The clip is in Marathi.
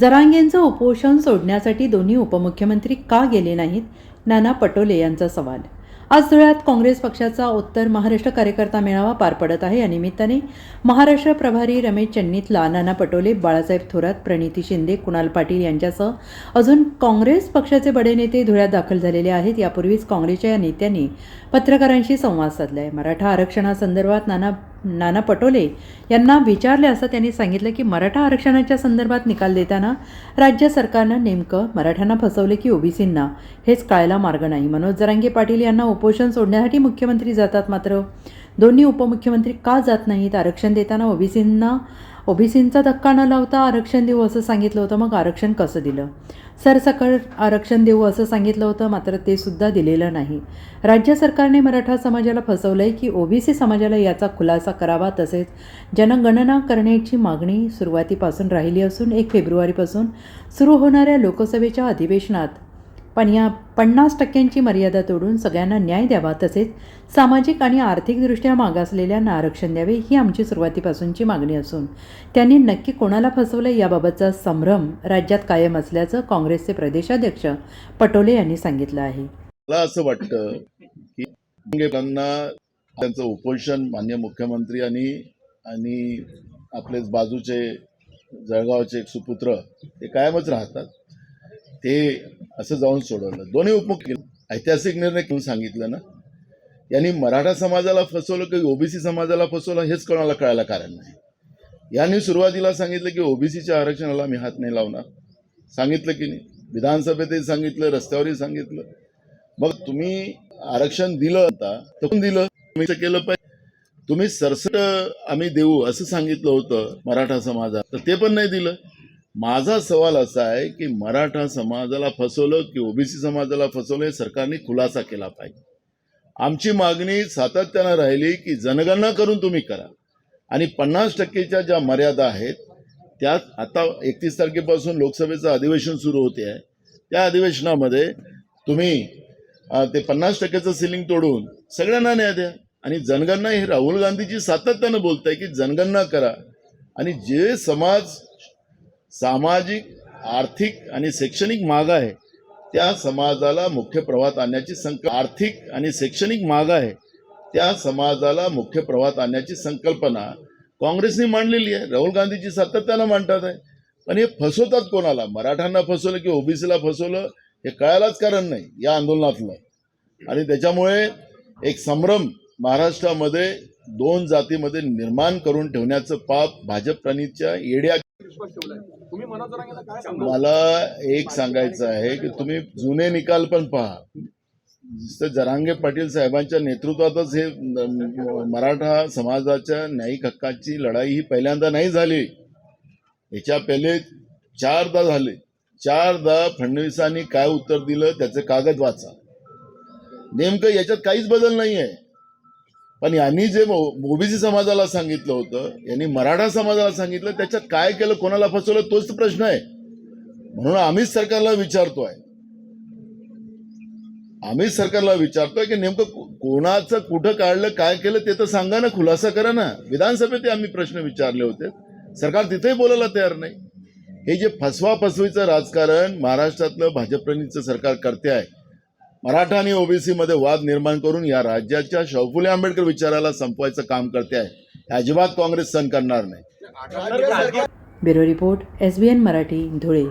जरांगेंचं उपोषण सोडण्यासाठी दोन्ही उपमुख्यमंत्री का गेले नाहीत? नाना पटोले यांचा सवाल. आज धुळ्यात काँग्रेस पक्षाचा उत्तर महाराष्ट्र कार्यकर्ता मेळावा पार पडत आहे. या निमित्ताने महाराष्ट्र प्रभारी रमेश चन्नीतला नाना पटोले बाळासाहेब थोरात प्रणिती शिंदे कुणाल पाटील यांच्यासह अजून काँग्रेस पक्षाचे बडे नेते धुळ्यात दाखल झालेले आहेत. यापूर्वीच काँग्रेसच्या या नेत्यांनी पत्रकारांशी संवाद साधलाय. मराठा आरक्षणासंदर्भात नाना नाना पटोले यांना विचारले असता त्यांनी सांगितलं की मराठा आरक्षणाच्या संदर्भात निकाल देताना राज्य सरकारनं नेमकं मराठ्यांना फसवले की ओबीसींना? हेच कळायला मार्ग नाही. मनोज जरांगे पाटील यांना उपोषण सोडण्यासाठी मुख्यमंत्री जातात मात्र. दोन्ही उपमुख्यमंत्री का जात नाहीत? आरक्षण देताना ओबीसींना ओबीसींचा धक्का न लावता आरक्षण देऊ असं सांगितलं होतं मग आरक्षण कसं दिलं? सरसकट आरक्षण देऊ असं सांगितलं होतं मात्र ते सुद्धा दिलेलं नाही. राज्य सरकारने मराठा समाजाला फसवलंय की ओबीसी समाजाला याचा खुलासा करावा तसेच जनगणना करण्याची मागणी सुरुवातीपासून राहिली असून एक फेब्रुवारीपासून सुरू होणाऱ्या लोकसभेच्या अधिवेशनात पण या पन्नास टक्क्यांची मर्यादा तोडून सगळ्यांना न्याय द्यावा तसेच सामाजिक आणि आर्थिकदृष्ट्या मागासलेल्यांना आरक्षण द्यावे ही आमची सुरुवातीपासूनची मागणी असून त्यांनी नक्की कोणाला फसवलं याबाबतचा संभ्रम राज्यात कायम असल्याचं काँग्रेसचे प्रदेशाध्यक्ष पटोले यांनी सांगितलं आहे. मला असं वाटतं की त्यांचं उपोषण मान्य मुख्यमंत्री आणि आणि आपलेच बाजूचे जळगावचे एक सुपुत्र ते कायमच राहतात. ते असं जाऊन सोडवलं. दोन्ही उपमुख्य ऐतिहासिक निर्णय घेऊन सांगितलं ना. यांनी मराठा समाजाला फसवलं की ओबीसी समाजाला फसवलं हेच कोणाला कळायला कारण नाही. यांनी सुरुवातीला सांगितलं की ओबीसीच्या आरक्षणाला मी हात नाही लावणार. सांगितलं की नाही. विधानसभेतही सांगितलं रस्त्यावरही सांगितलं. मग तुम्ही आरक्षण दिलं आता तर दिलं? तुम्ही केलं पाहिजे. तुम्ही सरसट आम्ही देऊ असं सांगितलं होतं मराठा समाजात. तर ते पण नाही दिलं. माझा सवाल असा आहे की मराठा समाजाला फसवलं की ओबीसी समाजाला फसवलं हे सरकारने खुलासा केला पाहिजे. आमची मागणी सातत्यानं राहिली की जनगणना करून तुम्ही करा. आणि पन्नास टक्केच्या ज्या मर्यादा आहेत त्यात आता एकतीस तारखेपासून लोकसभेचं अधिवेशन सुरू होते आहे. त्या अधिवेशनामध्ये तुम्ही ते पन्नास टक्क्याचं सिलिंग तोडून सगळ्यांना न्याय द्या. आणि जनगणना हे राहुल गांधीजी सातत्यानं बोलत आहे की जनगणना करा. आणि जे समाज सामाजिक आर्थिक आणि शैक्षणिक माग आहे. त्या समाजाला मुख्य प्रवाहात आणण्याची संक आर्थिक आणि शैक्षणिक माग आहे. त्या समाजाला मुख्य प्रवाहात आणण्याची संकल्पना काँग्रेसने मांडलेली आहे. राहुल गांधीजी सातत्यानं मांडतात आहे. पण हे फसवतात कोणाला? मराठ्यांना फसवलं की ओबीसीला फसवलं? हे कळायलाच कारण नाही. या आंदोलनातलं. आणि त्याच्यामुळे एक संभ्रम महाराष्ट्रामध्ये दोन जातीमध्ये निर्माण करून ठेवण्याचं पाप भाजप प्रणितच्या येड्या मला एक सांगायचं आहे की तुम्ही जुने निकाल पण पहा. जरांगे पाटील साहेबांच्या नेतृत्वातच हे मराठा समाजाच्या न्यायिक हक्काची लढाई ही पहिल्यांदा नाही झाली. याच्या पहिले चारदा झाले. चारदा फडणवीसांनी काय उत्तर दिलं त्याचं कागद वाचा. नेमकं याच्यात काहीच बदल नाही आहे पण यांनी जे ओबीसी समाजाला सांगितलं होतं यांनी मराठा समाजाला सांगितलं त्याच्यात काय केलं कोणाला फसवलं तोच प्रश्न आहे. म्हणून आम्हीच सरकारला विचारतोय. आम्हीच सरकारला विचारतोय की नेमकं कोणाचं कुठं काढलं काय केलं ते तर सांगा ना खुलासा करा ना. विधानसभेत आम्ही प्रश्न विचारले होते. सरकार तिथेही बोलायला तयार नाही. हे जे फसवा फसवीचं राजकारण महाराष्ट्रातलं भाजपप्रणीतचं सरकार करते आहे मराठा आणि ओबीसी मध्ये वाद निर्माण करून या राज्याच्या शौफुले आंबेडकर विचाराला संपवायचं काम करते आहे. अजिबात काँग्रेस सहन करणार नाही. Bureau report S B N Marathi Dhule.